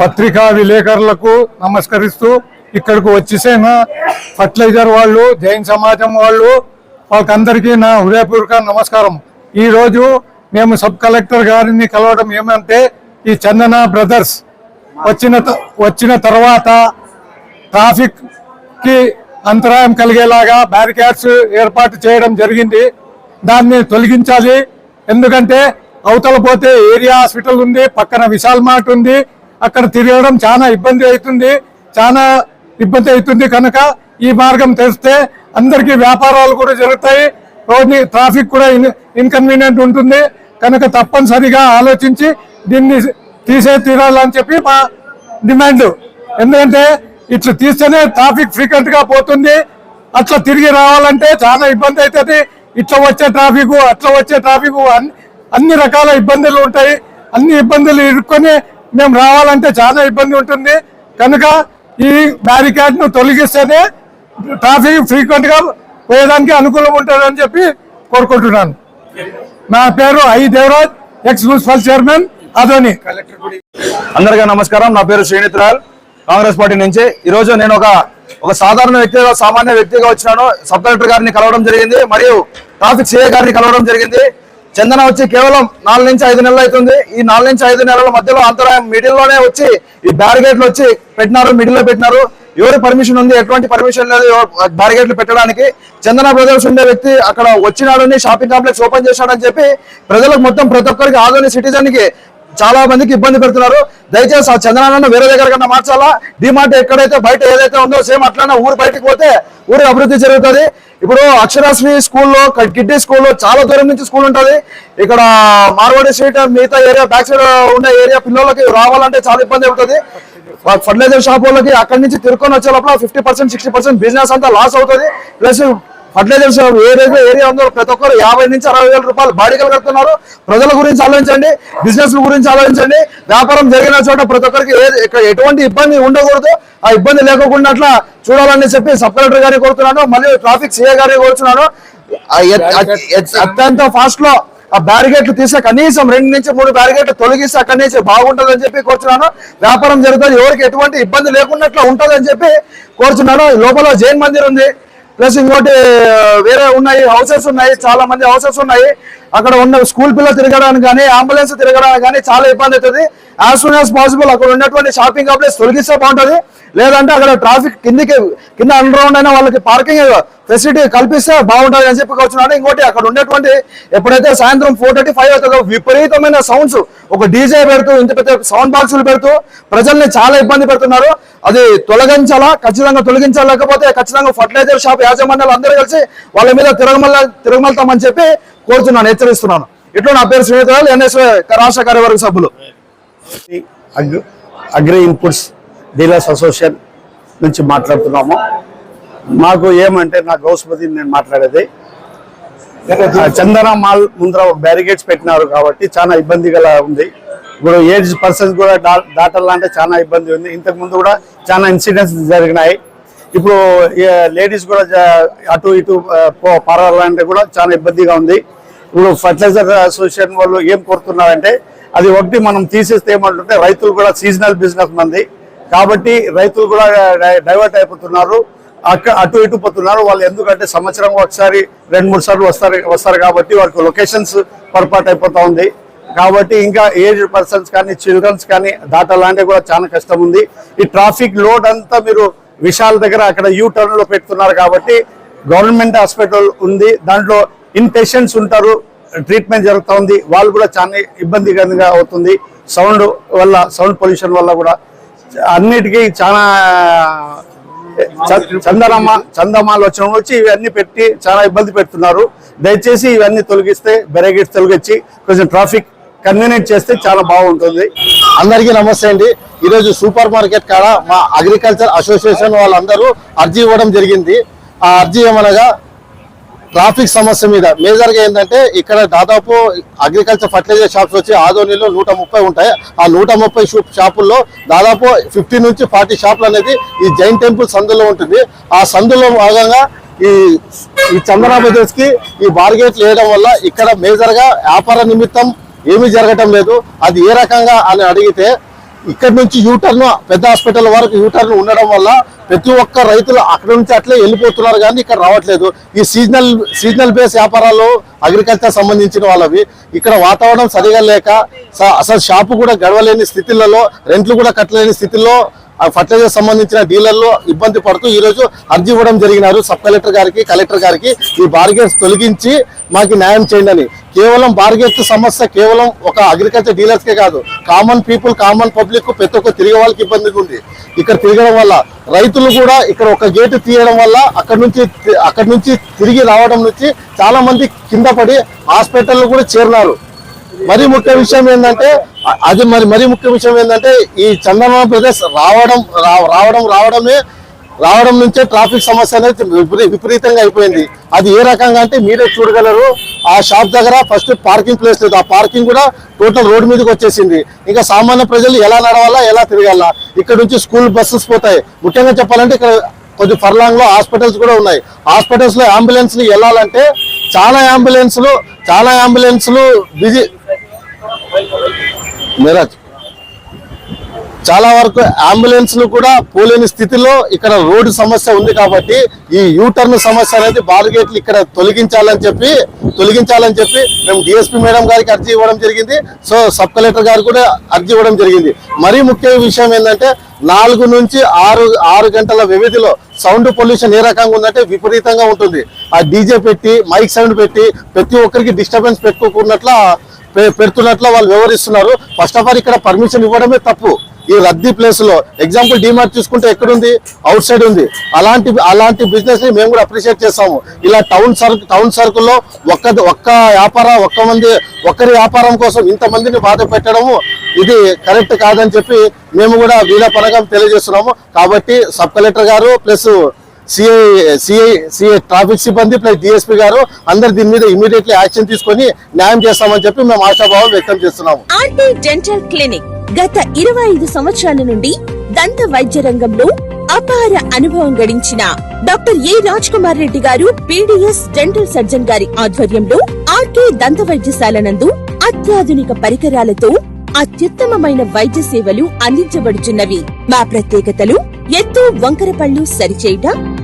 పత్రికా విలేకరులకు నమస్కరిస్తూ ఇక్కడికి వచ్చేసిన. ఫర్టిలైజర్ వాళ్ళు జైన్ సమాజం వాళ్ళు వాళ్ళకందరికీ నా హృదయపూర్వక నమస్కారం. ఈరోజు మేము సబ్ కలెక్టర్ గారిని కలవడం ఏమంటే ఈ చందన బ్రదర్స్ వచ్చిన త- వచ్చిన తర్వాత ట్రాఫిక్కి అంతరాయం కలిగేలాగా బ్యారికేడ్స్ ఏర్పాటు చేయడం జరిగింది. దాన్ని తొలగించాలి. ఎందుకంటే అవతల పోతే ఏరియా హాస్పిటల్ ఉంది పక్కన విశాల్ మార్ట్ ఉంది. అక్కడ తిరగడం చాలా ఇబ్బంది అవుతుంది చాలా ఇబ్బంది అవుతుంది కనుక ఈ మార్గం తెస్తే అందరికీ వ్యాపారాలు కూడా జరుగుతాయి రోడ్ని ట్రాఫిక్ కూడా ఇన్ ఇన్కన్వీనియంట్ ఉంటుంది. కనుక తప్పనిసరిగా ఆలోచించి దీన్ని తీసే తీరాలని చెప్పి మా డిమాండ్. ఎందుకంటే ఇట్లా తీస్తేనే ట్రాఫిక్ ఫ్రీక్వెంట్గా పోతుంది. అట్లా తిరిగి రావాలంటే చాలా ఇబ్బంది అవుతుంది. ఇట్లా వచ్చే ట్రాఫిక్ అట్లా వచ్చే ట్రాఫిక్ అన్ని అన్ని రకాల ఇబ్బందులు ఉంటాయి. అన్ని ఇబ్బందులు ఇరుక్కొని మేము రావాలంటే చాలా ఇబ్బంది ఉంటుంది. కనుక ఈ బ్యారికేడ్ను తొలగిస్తేనే ట్రాఫిక్ ఫ్రీక్వెంట్గా పోయేదానికి అనుకూలం ఉంటుందని చెప్పి కోరుకుంటున్నాను. నా పేరు I Devaraj ex municipal chairman Adoni. అందరికీ నమస్కారం. నా పేరు శ్రీనిత్రాల్. కాంగ్రెస్ పార్టీ నుంచి. ఈ రోజు నేను ఒక ఒక సాధారణ వ్యక్తిగా సామాన్య వ్యక్తిగా వచ్చినాను. సబ్ కలెక్టర్ గారిని కలవడం జరిగింది. మరియు ట్రాఫిక్ సిఏ గారిని కలవడం జరిగింది. చందన వచ్చి కేవలం నాలుగు నుంచి ఐదు నెలలు అవుతుంది. ఈ నాలుగు నుంచి ఐదు నెలల మధ్యలో అంతరాయం మిడిల్లోనే వచ్చి ఈ బ్యారిగేట్లు వచ్చి పెట్టినారు మిడిల్లో పెట్టినారు. ఎవరి పర్మిషన్ ఉంది? ఎటువంటి పర్మిషన్ లేదు బ్యారిగేట్లు పెట్టడానికి. చందన బ్రదర్స్ ఉండే వ్యక్తి అక్కడ వచ్చినాడని షాపింగ్ కాంప్లెక్స్ ఓపెన్ చేశాడని చెప్పి ప్రజలకు మొత్తం ప్రతి ఒక్కరికి ఆదోని సిటిజన్కి చాలా మందికి ఇబ్బంది పెడుతున్నారు. దయచేసి ఆ చంద్రాన్న వేరే దగ్గర కన్నా మార్చాలా? డిమార్ట్ ఎక్కడైతే బయట ఏదైతే ఉందో సేమ్ అట్లానే ఊరు బయటకు పోతే ఊరి అభివృద్ధి జరుగుతుంది. ఇప్పుడు అక్షరాశ్రీ స్కూల్లో కిడ్డీ స్కూల్లో చాలా దూరం నుంచి స్కూల్ ఉంటుంది. ఇక్కడ మార్వాడి స్ట్రీట్ మిగతా ఏరియా బ్యాక్ సైడ్ ఉన్న ఏరియా పిల్లలకి రావాలంటే చాలా ఇబ్బంది అవుతుంది. ఫర్టిలైజర్ షాప్ వాళ్ళకి అక్కడి నుంచి తిరుకొని వచ్చే లోపల fifty percent sixty percent business అంతా లాస్ అవుతుంది. ప్లస్ ఫర్టిలైజర్స్ ఏదైతే ఏరియా ఉందో ప్రతి ఒక్కరు యాభై నుంచి అరవై వేల రూపాయలు బాడిగలు కడుతున్నారు. ప్రజల గురించి ఆలోచించండి బిజినెస్ గురించి ఆలోచించండి. వ్యాపారం జరిగిన చోట ప్రతి ఒక్కరికి ఎటువంటి ఇబ్బంది ఉండకూడదు. ఆ ఇబ్బంది లేకుండా అట్లా చూడాలని చెప్పి సబ్ కలెక్టర్ గారిని కోరుతున్నాను మరియు ట్రాఫిక్ సిఏ గారిని కోరుతున్నాను. అత్యంత ఫాస్ట్లో ఆ బ్యారిగేట్లు తీస్తే కనీసం రెండు నుంచి మూడు బ్యారిగేట్లు తొలగిస్తే అక్కడి నుంచి బాగుంటుందని చెప్పి కోరుచున్నాను. వ్యాపారం జరుగుతుంది ఎవరికి ఎటువంటి ఇబ్బంది లేకుండా ఉంటుందని చెప్పి కోరుచున్నాను. లోపల జైన్ మందిర్ ఉంది. ప్లస్ ఇంకోటి వేరే ఉన్నాయి హౌసెస్ ఉన్నాయి చాలా మంది హౌసెస్ ఉన్నాయి. అక్కడ ఉన్న స్కూల్ పిల్లలు తిరగడానికి కానీ అంబులెన్స్ తిరగడానికి కానీ చాలా ఇబ్బంది అవుతుంది. యాజ్ సూన్ యాజ్ పాసిబుల్ అక్కడ ఉన్నటువంటి షాపింగ్ కాంప్లెక్స్ తొలగిస్తే బాగుంటుంది. లేదంటే అక్కడ ట్రాఫిక్ కిందికి కింద అండర్ గ్రౌండ్ అయినా వాళ్ళకి పార్కింగ్ ఫెసిలిటీ కల్పిస్తే బాగుంటుంది అని చెప్పి వచ్చినాడు ఇంకోటి అక్కడ ఉన్నటువంటి ఎప్పుడైతే సాయంత్రం ఫోర్ థర్టీ ఫైవ్ అవుతుందో విపరీతమైన సౌండ్స్ ఒక డీజే పెడుతూ ఇంత పెద్ద సౌండ్ బాక్సులు పెడుతూ ప్రజల్ని చాలా ఇబ్బంది పెడుతున్నారు. అది తొలగించాలా? ఖచ్చితంగా తొలగించలేకపోతే ఖచ్చితంగా ఫర్టిలైజర్ షాప్ యాజమాన్యాలు అందరూ కలిసి వాళ్ళ మీద తిరగమల్ల తిరగమలుతామని చెప్పి కోరుతున్నాను హెచ్చరిస్తున్నాను. ఇట్లా నా పేరు శ్రీనిధరాలు ఎన్ఎస్ రాష్ట్ర కార్యవర్గ సభ్యులు. అగ్రి ఇన్పుట్స్ డీలర్స్ అసోసియేషన్ నుంచి మాట్లాడుతున్నాము. మాకు ఏమంటే నా గౌస్పతి నేను మాట్లాడేది. చందన మాల్ ముందర బ్యారిగేట్స్ పెట్టినారు కాబట్టి చాలా ఇబ్బందిగా ఉంది. ఇప్పుడు ఏజ్ పర్సన్స్ కూడా దాటాలంటే చాలా ఇబ్బంది ఉంది. ఇంతకు ముందు కూడా చాలా ఇన్సిడెంట్స్ జరిగినాయి. ఇప్పుడు లేడీస్ కూడా అటు ఇటు పో- పారాలంటే కూడా చాలా ఇబ్బందిగా ఉంది. ఇప్పుడు ఫర్టిలైజర్ అసోసియేషన్ వాళ్ళు ఏం కోరుతున్నారంటే అది ఒకటి మనం తీసేస్తే ఏమంటుంటే రైతులు కూడా సీజనల్ బిజినెస్ మంది. కాబట్టి రైతులు కూడా డైవర్ట్ అయిపోతున్నారు. అక్క అటు ఇటు పోతున్నారు. వాళ్ళు ఎందుకంటే సంవత్సరం ఒకసారి రెండు మూడు సార్లు వస్తారు వస్తారు కాబట్టి వాళ్ళకి లొకేషన్స్ పొరపాటు అయిపోతా ఉంది. కాబట్టి ఇంకా ఏజ్ పర్సన్స్ కానీ చిల్డ్రన్స్ కానీ దాటాలంటే కూడా చాలా కష్టం ఉంది. ఈ ట్రాఫిక్ లోడ్ అంతా మీరు విశాల్ దగ్గర అక్కడ యూ టర్న్లో పెడుతున్నారు కాబట్టి గవర్నమెంట్ హాస్పిటల్ ఉంది. దాంట్లో ఇన్ పేషెంట్స్ ఉంటారు. ట్రీట్మెంట్ జరుగుతూ ఉంది. వాళ్ళు కూడా చాలా ఇబ్బందికరంగా అవుతుంది. సౌండ్ వల్ల సౌండ్ పొల్యూషన్ వల్ల కూడా. అన్నిటికీ చాలా చందనమ్మ చందమాలు వచ్చిన వచ్చి ఇవన్నీ పెట్టి చాలా ఇబ్బంది పెడుతున్నారు. దయచేసి ఇవన్నీ తొలగిస్తే బెరగేట్స్ తొలగించి కొంచెం ట్రాఫిక్ కన్వీనియంట్ చేస్తే చాలా బాగుంటుంది. అందరికీ నమస్తే అండి. ఈరోజు సూపర్ మార్కెట్ కాడ మా అగ్రికల్చర్ అసోసియేషన్ వాళ్ళందరూ అర్జీ ఇవ్వడం జరిగింది. ఆ అర్జీ ఏమనగా ట్రాఫిక్ సమస్య మీద. మేజర్గా ఏంటంటే ఇక్కడ దాదాపు అగ్రికల్చర్ ఫర్టిలైజర్ షాప్స్ వచ్చి ఆదోనిలో నూట ముప్పై ఉంటాయి. ఆ నూట ముప్పై షాపుల్లో దాదాపు ఫిఫ్టీ నుంచి ఫార్టీ షాపులు అనేది ఈ జైన్ టెంపుల్ సందులో ఉంటుంది. ఆ సందులో భాగంగా ఈ ఈ చందనా కి ఈ బార్గేట్లు వేయడం వల్ల ఇక్కడ మేజర్గా వ్యాపార నిమిత్తం ఏమీ జరగటం లేదు. అది ఏ రకంగా అని అడిగితే ఇక్కడ నుంచి యూటర్న్ పెద్ద హాస్పిటల్ వరకు యూటర్న్ ఉండడం వల్ల ప్రతి ఒక్క రైతులు అక్కడ నుంచి అట్లే వెళ్ళిపోతున్నారు కానీ ఇక్కడ రావట్లేదు. ఈ సీజనల్ సీజనల్ బేస్ వ్యాపారాలు అగ్రికల్చర్ సంబంధించిన వాళ్ళవి. ఇక్కడ వాతావరణం సరిగా లేక అసలు షాపు కూడా గడవలేని స్థితిలలో రెంట్లు కూడా కట్టలేని స్థితిలో ఫర్టిలైజర్ సంబంధించిన డీలర్లు ఇబ్బంది పడుతూ ఈ రోజు అర్జీ ఇవ్వడం జరిగినారు. సబ్ కలెక్టర్ గారికి కలెక్టర్ గారికి ఈ బార్గేట్స్ తొలగించి మాకు న్యాయం చేయండి అని. కేవలం బార్గేట్ సమస్య కేవలం ఒక అగ్రికల్చర్ డీలర్స్కే కాదు. కామన్ పీపుల్ కామన్ పబ్లిక్ ప్రతి ఒక్క తిరిగే వాళ్ళకి ఇబ్బందిగా ఉంది. ఇక్కడ తిరగడం వల్ల రైతులు కూడా ఇక్కడ ఒక గేటు తీయడం వల్ల అక్కడ నుంచి అక్కడ నుంచి తిరిగి రావడం నుంచి చాలా మంది కింద పడి హాస్పిటల్లో కూడా చేరినారు. మరి ముఖ్య విషయం ఏంటంటే అది మరి మరి ముఖ్య విషయం ఏంటంటే ఈ చందన ప్రదేశ్ రావడం రావడం రావడమే రావడం నుంచే ట్రాఫిక్ సమస్య అనేది విపరీ- విపరీతంగా అయిపోయింది. అది ఏ రకంగా అంటే మీరే చూడగలరు. ఆ షాప్ దగ్గర ఫస్ట్ పార్కింగ్ ప్లేస్ లేదు. ఆ పార్కింగ్ కూడా టోటల్ రోడ్ మీదకి వచ్చేసింది. ఇంకా సామాన్య ప్రజలు ఎలా నడవాలా ఎలా తిరగాలా? ఇక్కడ నుంచి స్కూల్ బస్సెస్ పోతాయి. ముఖ్యంగా చెప్పాలంటే ఇక్కడ కొద్ది ఫర్లాంగ్లో హాస్పిటల్స్ కూడా ఉన్నాయి. హాస్పిటల్స్లో అంబులెన్స్లు వెళ్ళాలంటే చాలా అంబులెన్స్లు చాలా అంబులెన్స్లు బిజీ మిరాజ్ చాలా వరకు అంబులెన్స్లు కూడా పోలేని స్థితిలో ఇక్కడ రోడ్డు సమస్య ఉంది కాబట్టి ఈ యూటర్న్ సమస్య అనేది బారిగేట్లు ఇక్కడ తొలగించాలని చెప్పి తొలగించాలని చెప్పి మేము డిఎస్పీ మేడం గారికి అర్జీ ఇవ్వడం జరిగింది. సో సబ్ కలెక్టర్ గారు కూడా అర్జీ ఇవ్వడం జరిగింది. మరీ ముఖ్య విషయం ఏంటంటే నాలుగు నుంచి ఆరు ఆరు గంటల వ్యవధిలో సౌండ్ పొల్యూషన్ ఏ రకంగా ఉందంటే విపరీతంగా ఉంటుంది. ఆ డీజే పెట్టి మైక్ సౌండ్ పెట్టి ప్రతి ఒక్కరికి డిస్టర్బెన్స్ పెట్టుకోకున్నట్ల పెడుతున్నట్లు వాళ్ళు వివరిస్తున్నారు. ఫస్ట్ ఆఫ్ ఆల్ ఇక్కడ పర్మిషన్ ఇవ్వడమే తప్పు. ఈ రద్దీ ప్లేస్లో ఎగ్జాంపుల్ డిమార్ట్ చూసుకుంటే ఎక్కడుంది? అవుట్ సైడ్ ఉంది. అలాంటి అలాంటి బిజినెస్ని మేము కూడా అప్రిషియేట్ చేస్తాము. ఇలా టౌన్ సర్క్ టౌన్ సర్కిల్లో ఒక్క ఒక్క వ్యాపార ఒక్క మంది ఒక్కరి వ్యాపారం కోసం ఇంతమందిని బాధ పెట్టడము ఇది కరెక్ట్ కాదని చెప్పి మేము కూడా వీళ్ళ పరంగా తెలియజేస్తున్నాము. కాబట్టి సబ్ కలెక్టర్ గారు plus CI CI CI traffic సిబ్బంది ప్లస్ డిఎస్పీ గారు అందరు దీని మీద ఇమీడియట్లీ యాక్షన్ తీసుకొని న్యాయం చేస్తామని చెప్పి మేము ఆశాభావం వ్యక్తం చేస్తున్నాము. ఆర్టీ డెంటల్ క్లినిక్ గత ఇరవై ఐదు సంవత్సరాల నుండి దంత వైద్య రంగంలో అపార అనుభవం గడించిన డాక్టర్ ఏ రాజ్ కుమార్ రెడ్డి గారు పీడిఎస్ డెంటల్ సర్జన్ గారి ఆధ్వర్యంలో ఆర్కే దంత వైద్యశాల నందు అత్యాధునిక పరికరాలతో అత్యుత్తమమైన వైద్య సేవలు అందించబడుచున్నవి. మా ప్రత్యేకతలు ఎత్తు వంకరపళ్ళు సరిచేయట సరిచేయుట